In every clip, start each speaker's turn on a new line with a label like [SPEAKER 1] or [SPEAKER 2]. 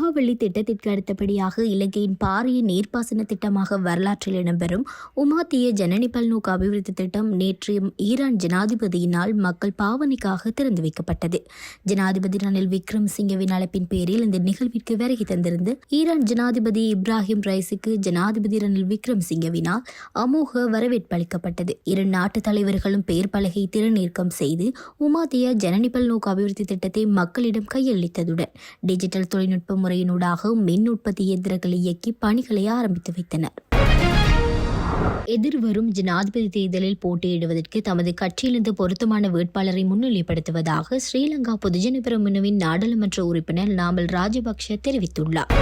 [SPEAKER 1] மகாவள்ளி திட்டத்திற்கு அடுத்தபடியாக இலங்கையின் பாரிய நீர்ப்பாசன திட்டமாக வரலாற்றில் இடம்பெறும் உமாத்திய ஜனனி பல்நோக்கு அபிவிருத்தி திட்டம் நேற்று ஈரான் ஜனாதிபதியினால் மக்கள் பாவனைக்காக திறந்து வைக்கப்பட்டது. ஜனாதிபதி ரணில் விக்ரம் சிங்கவின் அழைப்பின் பேரில் இந்த நிகழ்விற்கு வருகை தந்திருந்து ஈரான் ஜனாதிபதி இப்ராஹிம் ரைஸுக்கு ஜனாதிபதி ரணில் விக்ரம் சிங்கவினால் அமோக வரவேற்பு அளிக்கப்பட்டது. இரு நாட்டு தலைவர்களும் பெயர் பலகை திறநீக்கம் செய்து உமாத்திய ஜனனி பல்நோக்கு அபிவிருத்தி திட்டத்தை மக்களிடம் கையளித்ததுடன் டிஜிட்டல் தொழில்நுட்பம் முறையினூடாக மின் உற்பத்தி இயந்திரங்களை இயக்கி பணிகளை ஆரம்பித்து வைத்தனர். எதிர்வரும் ஜனாதிபதி தேர்தலில் போட்டியிடுவதற்கு தமது கட்சியிலிருந்து பொருத்தமான வேட்பாளரை முன்னிலைப்படுத்துவதாக ஸ்ரீலங்கா பொதுஜன பெரமுனவின் நாடாளுமன்ற உறுப்பினர் நாமல் ராஜபக்ஷ தெரிவித்துள்ளார்.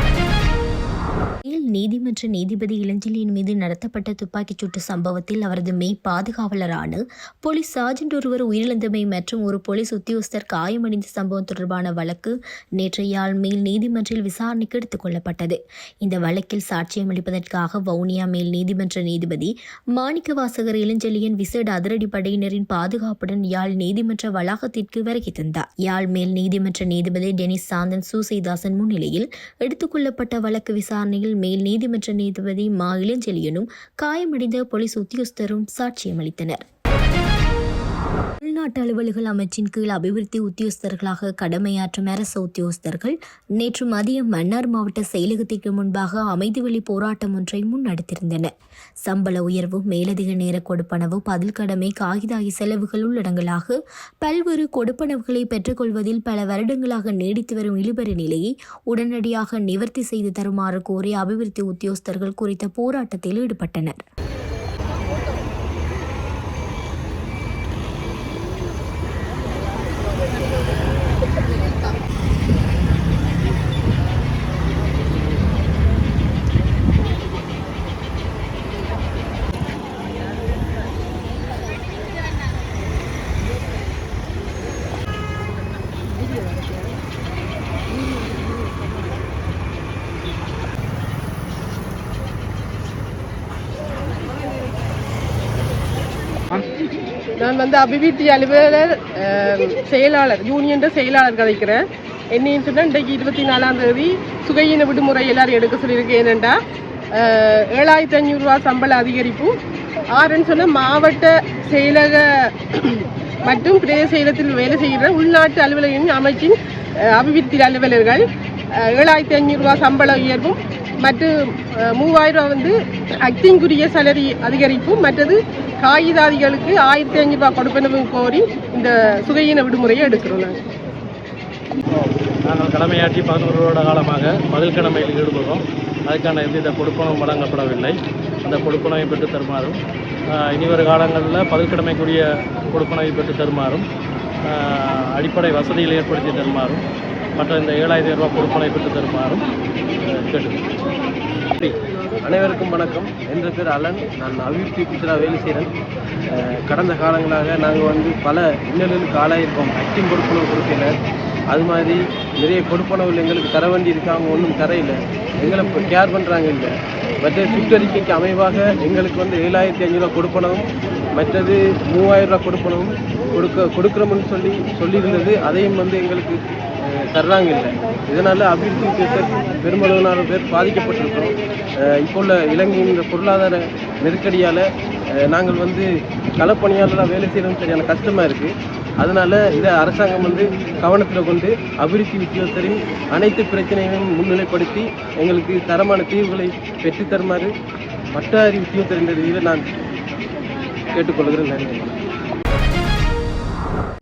[SPEAKER 1] நீதிமன்ற நீதிபதி இளஞ்சலியின் மீது நடத்தப்பட்ட துப்பாக்கிச் சூட்டு சம்பவத்தில் அவரது மெய் பாதுகாவலரான போலீஸ் சார்ஜென்ட் ஒருவர் உயிரிழந்தமை மற்றும் ஒரு போலீஸ் உத்தியோகஸ்தர் காயமடைந்த சம்பவம் தொடர்பான வழக்கு நேற்று யாழ் மேல் நீதிமன்றில் விசாரணைக்கு எடுத்துக் கொள்ளப்பட்டது. இந்த வழக்கில் சாட்சியம் அளிப்பதற்காக வவுனியா மேல் நீதிமன்ற நீதிபதி மாணிக்க வாசகர் விசேட அதிரடி படையினரின் பாதுகாப்புடன் யாழ் நீதிமன்ற வளாகத்திற்கு வருகை தந்தார். யாழ் மேல் நீதிமன்ற நீதிபதி டெனிஸ் சாந்தன் சூசைதாசன் முன்னிலையில் எடுத்துக் கொள்ளப்பட்ட வழக்கு விசாரணையில் மேல் நீதிமன்ற நீதிபதி மா இளஞ்செழியனும் காயமடைந்த போலீஸ் உத்தியோகஸ்தரும் சாட்சியம் அளித்தனர் அலுவல்கள் அமைச்சின் கீழ் அபிவிருத்தி உத்தியோகஸ்தர்களாக கடமையாற்றும் அரசு உத்தியோகஸ்தர்கள் நேற்று மதியம் மன்னார் மாவட்ட செயலகத்திற்கு முன்பாக அமைதி வழி போராட்டம் ஒன்றை முன்னெடுத்திருந்தனர். சம்பள உயர்வு மேலதிக நேர கொடுப்பனவு பதில் கடமை காகிதாகி செலவுகள் உள்ளடங்கலாக பல்வேறு கொடுப்பனவுகளை பெற்றுக்கொள்வதில் பல வருடங்களாக நீடித்து வரும் இழுபறி நிலையை உடனடியாக நிவர்த்தி செய்து தருமாறு கோரி அபிவிருத்தி உத்தியோகஸ்தர்கள் குறித்த போராட்டத்தில் ஈடுபட்டனர். Thank you.
[SPEAKER 2] நான் வந்து அபிவிருத்தி அலுவலர் செயலாளர் யூனியன் செயலாளர் கதைக்கிறேன். என்னையும் சொன்னால் இன்றைக்கு இருபத்தி நாலாம் தேதி சுகையின விடுமுறை எல்லாரும் எடுக்க சொல்லியிருக்கேன் ஏனெண்டா ஏழாயிரத்தி ஐநூறுரூவா சம்பள அதிகரிப்பும் ஆறுன்னு சொன்னால் மாவட்ட செயலக மற்றும் பிரதேச செயலத்தில் வேலை செய்கிற உள்நாட்டு அலுவலகின் அமைச்சின் அபிவிருத்தி அலுவலர்கள் ஏழாயிரத்தி ஐநூறுரூவா சம்பள உயர்வும் மற்றும் மூவாயிரம் ரூபா வந்து அக்திங்குரிய சலரி அதிகரிப்பும் மற்றது காகிதாதிகளுக்கு ஆயிரத்தி அஞ்சு ரூபாய் கொடுப்பனவும் கோரி இந்த சுகையின விடுமுறையை எடுக்கிறோம் நாங்கள்
[SPEAKER 3] நாங்கள் கடமையாற்றி பதினோரு வருட காலமாக பதில் கடமையில் ஈடுபடுறோம். அதுக்கான எவ்வித கொடுப்பனவும் வழங்கப்படவில்லை. அந்த கொடுப்பனவை பெற்று தருமாறும் இனிவரும் காலங்களில் பதில் கடமைக்குரிய கொடுப்பனவை பெற்று தருமாறும் அடிப்படை வசதிகளை ஏற்படுத்தி தருமாறும் மற்ற இந்த ஏழாயிரம் ரூபாய் கொடுப்பனை பெற்று தருமாறும் கேட்டு
[SPEAKER 4] அனைவருக்கும் வணக்கம். என்ற பேர் அலன். நான் அபிவிருத்தி குஜரா வேலை செய்கிறேன். கடந்த காலங்களாக நாங்கள் வந்து பல இன்னல்களுக்கு ஆளாயிருக்கோம். அக்டிங் கொடுப்பனவு கொடுக்கல. அது மாதிரி நிறைய கொடுப்பனவுகள் எங்களுக்கு தர வேண்டி இருக்கு. அவங்க ஒன்றும் தரையில். எங்களை இப்போ கேர் பண்ணுறாங்க இல்லை. மற்ற சுற்றறிக்கைக்கு அமைவாக எங்களுக்கு வந்து ஏழாயிரத்தி ஐநூறுரூவா கொடுப்பனவும் மற்றது மூவாயிரம் ரூபா கொடுப்பனவும் கொடுக்க கொடுக்குறோம்னு சொல்லி சொல்லியிருந்தது. அதையும் வந்து எங்களுக்கு தர்றாங்க இல்லை இதனால் அபிவிருத்தி திட்டம் பெருமளவிலான பேர் பாதிக்கப்பட்டிருக்கிறோம். இப்போ உள்ள இலங்கையின் பொருளாதார நெருக்கடியால் நாங்கள் வந்து களப்பணியாளராக வேலை செய்யறது சரியான கஷ்டமாக இருக்குது அதனால் இதை அரசாங்கம் வந்து கவனத்தில் கொண்டு அபிவிருத்தி உத்தியோகத்தரின் அனைத்து பிரச்சனைகளையும் முன்னிலைப்படுத்தி எங்களுக்கு தரமான தீர்வுகளை பெற்று தருமாறு வட்டாரி உத்தியோகத்தரின் ரீதியில் நான் கேட்டுக்கொள்கிறேன். நன்றி.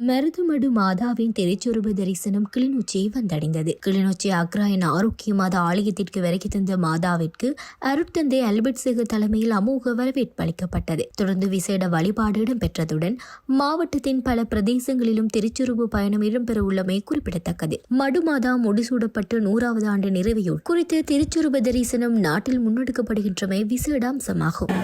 [SPEAKER 1] மருதுமடு மாதாவின் திருச்சொருப தரிசனம் கிளிநொச்சியை வந்தடைந்தது. கிளிநொச்சி அக்ராயன் ஆரோக்கிய மாதா ஆலயத்திற்கு விலக்கி தந்த மாதாவிற்கு அருட்தந்தை அல்பர்ட் சிகு தலைமையில் அமோக வரவேற்பு அளிக்கப்பட்டது. தொடர்ந்து விசேட வழிபாடு இடம்பெற்றதுடன் மாவட்டத்தின் பல பிரதேசங்களிலும் திருச்சொருபு பயணம் இடம்பெற உள்ளமை குறிப்பிடத்தக்கது. மடுமாதா முடிசூடப்பட்டு நூறாவது ஆண்டு நிறைவையொட்டி குறித்த திருச்சொருப தரிசனம் நாட்டில் முன்னெடுக்கப்படுகின்றமை விசேட அம்சமாகும்.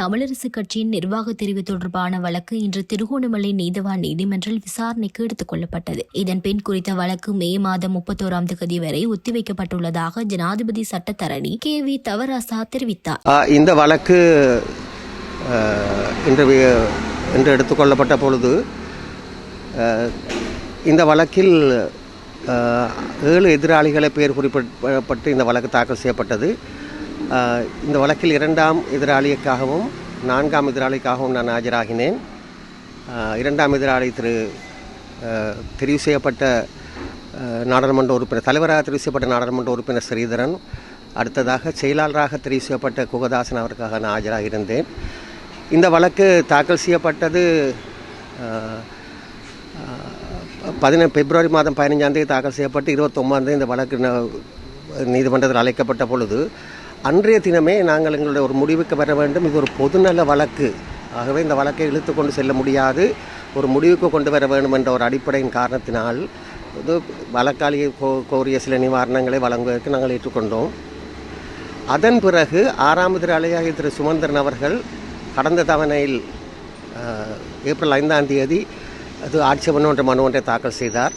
[SPEAKER 1] தமிழரசு கட்சியின் நிர்வாக தெரிவு தொடர்பான வழக்கு இன்று திருகோணமலை நீதவான் நீதிமன்றில் விசாரணைக்கு எடுத்துக் கொள்ளப்பட்டது. இதன் பின் குறித்த வழக்கு மே மாதம் முப்பத்தோராம் தேதி வரை ஒத்திவைக்கப்பட்டுள்ளதாக ஜனாதிபதி சட்டத்தரணி கே வி தவராசா தெரிவித்தார்.
[SPEAKER 5] இந்த வழக்கு இன்று இன்று எடுத்துக்கொள்ளப்பட்ட பொழுது இந்த வழக்கில் ஏழு எதிராளிகளை பெயர் குறிப்பிடப்பட்டு இந்த வழக்கு தாக்கல் செய்யப்பட்டது. இந்த வழக்கில் இரண்டாம் எதிராளிக்காகவும் நான்காம் எதிராளிக்காகவும் நான் ஆஜராகினேன். இரண்டாம் எதிராளி திரு தெரிவு செய்யப்பட்ட நாடாளுமன்ற உறுப்பினர் தலைவராக தெரிவு செய்யப்பட்ட நாடாளுமன்ற உறுப்பினர் ஸ்ரீதரன் அடுத்ததாக செயலாளராக தெரிவு செய்யப்பட்ட குகதாசன் அவருக்காக நான் ஆஜராக இருந்தேன் இந்த வழக்கு தாக்கல் செய்யப்பட்டது பதின பிப்ரவரி மாதம் பதினஞ்சாம் தேதி தாக்கல் செய்யப்பட்டு இருபத்தொம்பதாம் தேதி இந்த வழக்கு ந- நீதிமன்றத்தில் அழைக்கப்பட்ட பொழுது அன்றைய தினமே நாங்கள் எங்களுடைய ஒரு முடிவுக்கு வர வேண்டும். இது ஒரு பொதுநல வழக்கு. ஆகவே இந்த வழக்கை இழுத்து கொண்டு செல்ல முடியாது. ஒரு முடிவுக்கு கொண்டு வர வேண்டும் என்ற ஒரு அடிப்படையின் காரணத்தினால் இது வழக்காளியை கோ கோரிய சில நிவாரணங்களை வழங்குவதற்கு நாங்கள் ஏற்றுக்கொண்டோம். அதன் பிறகு ஆறாம் எதிராளியாக திரு சுமந்திரன் அவர்கள் கடந்த தவணையில் ஏப்ரல் ஐந்தாம் தேதி அது ஆட்சேபனை என்ற மனு ஒன்றை தாக்கல் செய்தார்.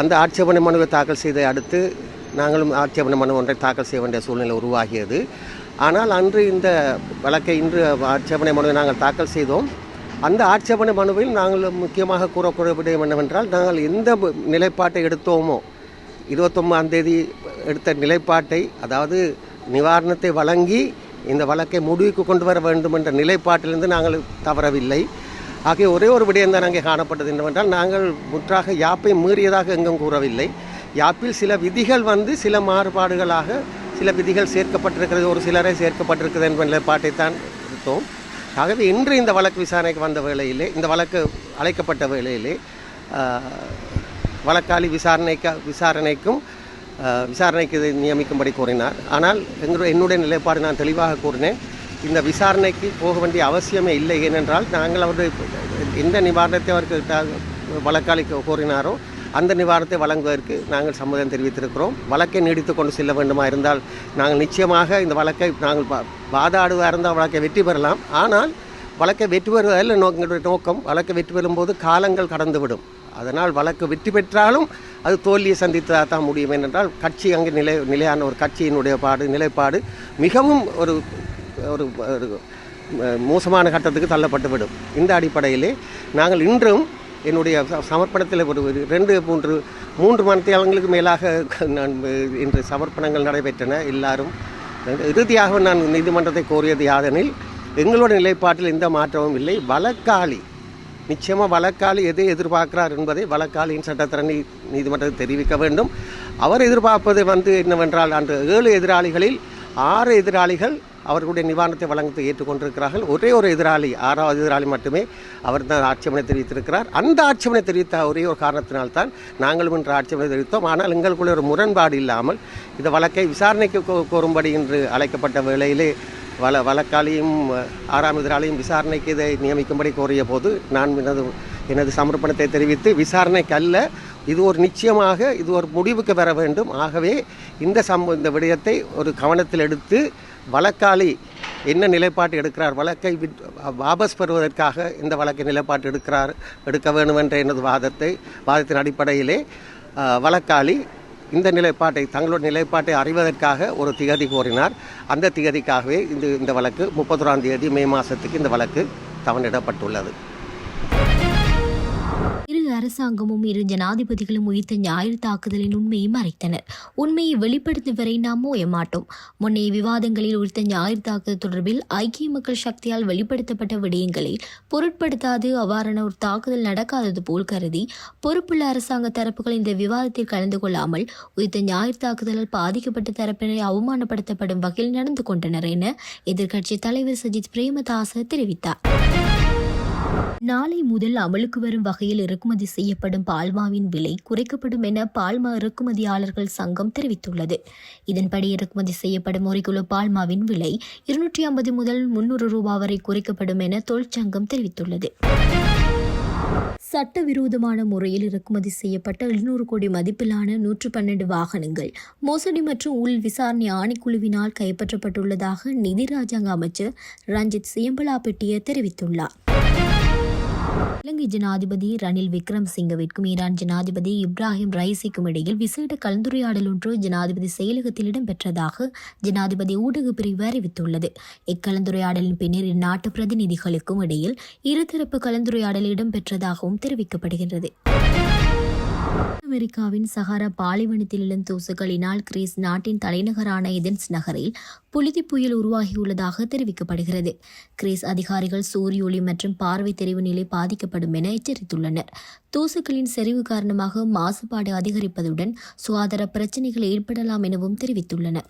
[SPEAKER 5] அந்த ஆட்சேபனை மனுவை தாக்கல் செய்த அடுத்து நாங்களும் ஆட்சேபனை மனு ஒன்றை தாக்கல் செய்ய வேண்டிய சூழ்நிலை உருவாகியது. ஆனால் அன்று இந்த வழக்கை இன்று ஆட்சேபனை மனுவை நாங்கள் தாக்கல் செய்தோம். அந்த ஆட்சேபனை மனுவில் நாங்கள் முக்கியமாக கூறக்கூடிய விடயம் என்னவென்றால் நாங்கள் எந்த நிலைப்பாட்டை எடுத்தோமோ இருபத்தொம்பதாம் தேதி எடுத்த நிலைப்பாட்டை அதாவது நிவாரணத்தை வழங்கி இந்த வழக்கை முடிவுக்கு கொண்டு வர வேண்டும் என்ற நிலைப்பாட்டிலிருந்து நாங்கள் தவறவில்லை. ஆகிய ஒரே ஒரு விடயம் தான் அங்கே காணப்பட்டது என்னவென்றால் நாங்கள் முற்றாக யாப்பை மீறியதாக எங்கும் கூறவில்லை. யாப்பில் சில விதிகள் வந்து சில மாறுபாடுகளாக சில விதிகள் சேர்க்கப்பட்டிருக்கிறது ஒரு சிலரை சேர்க்கப்பட்டிருக்கிறது என்ற நிலைப்பாட்டை தான் எடுத்தோம். ஆகவே இன்று இந்த வழக்கு விசாரணைக்கு வந்த வேளையிலே இந்த வழக்கு அழைக்கப்பட்ட வேளையிலே வழக்காளி விசாரணைக்கு விசாரணைக்கும் விசாரணைக்கு இதை நியமிக்கும்படி கூறினார் ஆனால் எங்களுடைய என்னுடைய நிலைப்பாடு நான் தெளிவாக கூறினேன். இந்த விசாரணைக்கு போக வேண்டிய அவசியமே இல்லை. ஏனென்றால் நாங்கள் அவருடைய எந்த நிவாரணத்தை அவருக்கு வழக்காளி கோரினாரோ அந்த நிவாரணத்தை வழங்குவதற்கு நாங்கள் சம்மதம் தெரிவித்திருக்கிறோம். வழக்கை நீடித்து கொண்டு செல்ல வேண்டுமா இருந்தால் நாங்கள் நிச்சயமாக இந்த வழக்கை நாங்கள் வாதாடுவதாக இருந்தால் வழக்கை வெற்றி பெறலாம். ஆனால் வழக்கை வெற்றி பெறுவதில் எங்களுடைய நோக்கம் வழக்கை வெற்றி பெறும்போது காலங்கள் கடந்துவிடும். அதனால் வழக்கு வெற்றி பெற்றாலும் அது தோல்வியை சந்தித்ததாக தான் முடியும். ஏனென்றால் கட்சி அங்கே நிலை நிலையான ஒரு கட்சியினுடைய பாடு நிலைப்பாடு மிகவும் ஒரு ஒரு ஒரு மோசமான கட்டத்துக்கு தள்ளப்பட்டுவிடும். இந்த அடிப்படையிலே நாங்கள் இன்றும் என்னுடைய ச- சமர்ப்பணத்தில் ஒரு ரெண்டு மூன்று மூன்று மணித்தியாலங்களுக்கு மேலாக நான் இன்று சமர்ப்பணங்கள் நடைபெற்றன எல்லாரும். இறுதியாக நான் நீதிமன்றத்தை கோரியது யாதெனில் எங்களோட நிலைப்பாட்டில் எந்த மாற்றமும் இல்லை. வழக்காளி நிச்சயமாக வழக்காளி எதை எதிர்பார்க்கிறார் என்பதை வழக்காளியின் சட்டத்திறனை நீதிமன்றத்தில் தெரிவிக்க வேண்டும். அவர் எதிர்பார்ப்பது வந்து என்னவென்றால் அந்த ஏழு எதிராளிகளில் ஆறு எதிராளிகள் அவர்களுடைய நிவாரணத்தை வழங்கத்தை ஏற்றுக்கொண்டிருக்கிறார்கள். ஒரே ஒரு எதிராளி ஆறாவது எதிராளி மட்டுமே அவர் தான் ஆட்சேபனை தெரிவித்திருக்கிறார். அந்த ஆட்சேபனை தெரிவித்த ஒரே ஒரு காரணத்தினால்தான் நாங்களும் இன்று ஆட்சேபனை தெரிவித்தோம். ஆனால் எங்களுக்குள்ள ஒரு முரண்பாடு இல்லாமல் இந்த வழக்கை விசாரணைக்கு கோ- கோரும்படி என்று அழைக்கப்பட்ட வேளையிலே வள வழக்காளியும் ஆறாம் எதிராளியும் விசாரணைக்கு இதை நியமிக்கும்படி கோரிய போது நான் எனது எனது சமர்ப்பணத்தை தெரிவித்து விசாரணைக்கு அல்ல இது ஒரு நிச்சயமாக இது ஒரு முடிவுக்கு வர வேண்டும். ஆகவே இந்த சம்ப இந்த விடயத்தை ஒரு கவனத்தில் எடுத்து வழக்காளி என்ன நிலைப்பாட்டு எடுக்கிறார்? வழக்கை விட்- வாபஸ் பெறுவதற்காக இந்த வழக்கை நிலைப்பாட்டு எடுக்கிறார் எடுக்க வேண்டும் என்ற எனது வாதத்தை வாதத்தின் அடிப்படையிலே வழக்காளி இந்த நிலைப்பாட்டை தங்களோட நிலைப்பாட்டை அறிவதற்காக ஒரு திகதி கோரினார். அந்த திகதிக்காகவே இந்த இந்த வழக்கு முப்பத்தொராம் தேதி மே மாதத்துக்கு இந்த வழக்கு தவணிடப்பட்டுள்ளது
[SPEAKER 1] அரசாங்கமும் இரு ஜனாதிபதிகளும் உயிர்த்த ஞாயிறு தாக்குதலின் உண்மையை மறைத்தனர். உண்மையை வெளிப்படுத்தும் வரை நாம் ஓயமாட்டோம் முன்னைய விவாதங்களில் உயிர்த்த ஞாயிறு தாக்குதல் தொடர்பில் ஐக்கிய மக்கள் சக்தியால் வெளிப்படுத்தப்பட்ட விடயங்களை பொருட்படுத்தாது அவ்வாறான ஒரு தாக்குதல் நடக்காதது போல் கருதி பொறுப்புள்ள அரசாங்க தரப்புகள் இந்த விவாதத்தில் கலந்து கொள்ளாமல் உயிர்த்த ஞாயிறு தாக்குதலால் பாதிக்கப்பட்ட தரப்பினரை அவமானப்படுத்தப்படும் வகையில் நடந்து கொண்டனர் என எதிர்க்கட்சி தலைவர் சஜித் பிரேமதாச தெரிவித்தார். நாளை முதல் அமலுக்கு வரும் வகையில் இறக்குமதி செய்யப்படும் பால்மாவின் விலை குறைக்கப்படும் என பால்மா இறக்குமதியாளர்கள் சங்கம் தெரிவித்துள்ளது. இதன்படி இறக்குமதி செய்யப்படும் ஒரு கிலோ பால்மாவின் விலை இருநூற்றி ஐம்பது முதல் முன்னூறு ரூபாய் வரை குறைக்கப்படும் என தொழிற்சங்கம் தெரிவித்துள்ளது. சட்டவிரோதமான முறையில் இறக்குமதி செய்யப்பட்ட எழுநூறு கோடி மதிப்பிலான நூற்று பன்னெண்டு வாகனங்கள் மோசடி மற்றும் உள் விசாரணை ஆணைக்குழுவினால் கைப்பற்றப்பட்டுள்ளதாக நிதி ராஜாங்க அமைச்சர் ரஞ்சித் சியம்பலாபெட்டிய தெரிவித்துள்ளார். இலங்கை ஜனாதிபதி ரணில் விக்ரம் சிங்கவிற்கும் ஈரான் ஜனாதிபதி இப்ராஹிம் ரைசிக்கும் இடையில் விசேட கலந்துரையாடல் ஒன்று ஜனாதிபதி செயலகத்தில் இடம்பெற்றதாக ஜனாதிபதி ஊடகப் பிரிவு அறிவித்துள்ளது. இக்கலந்துரையாடலின் பின்னர் இந்நாட்டு பிரதிநிதிகளுக்கும் இடையில் இருதரப்பு கலந்துரையாடல் இடம்பெற்றதாகவும் தெரிவிக்கப்படுகின்றது. அமெரிக்காவின் சஹாரா பாலைவனத்தில் எழும் தூசுகளினால் கிரீஸ் நாட்டின் தலைநகரான எதென்ஸ் நகரில் புழுதி புயல் உருவாகியுள்ளதாக தெரிவிக்கப்படுகிறது. கிரீஸ் அதிகாரிகள் சூரிய ஒளி மற்றும் பார்வை தெரிவு நிலை பாதிக்கப்படும் என எச்சரித்துள்ளனர். தூசுகளின் செறிவு காரணமாக மாசுபாடு அதிகரிப்பதுடன் சுகாதார பிரச்சினைகள் ஏற்படலாம் எனவும் தெரிவித்துள்ளனர்.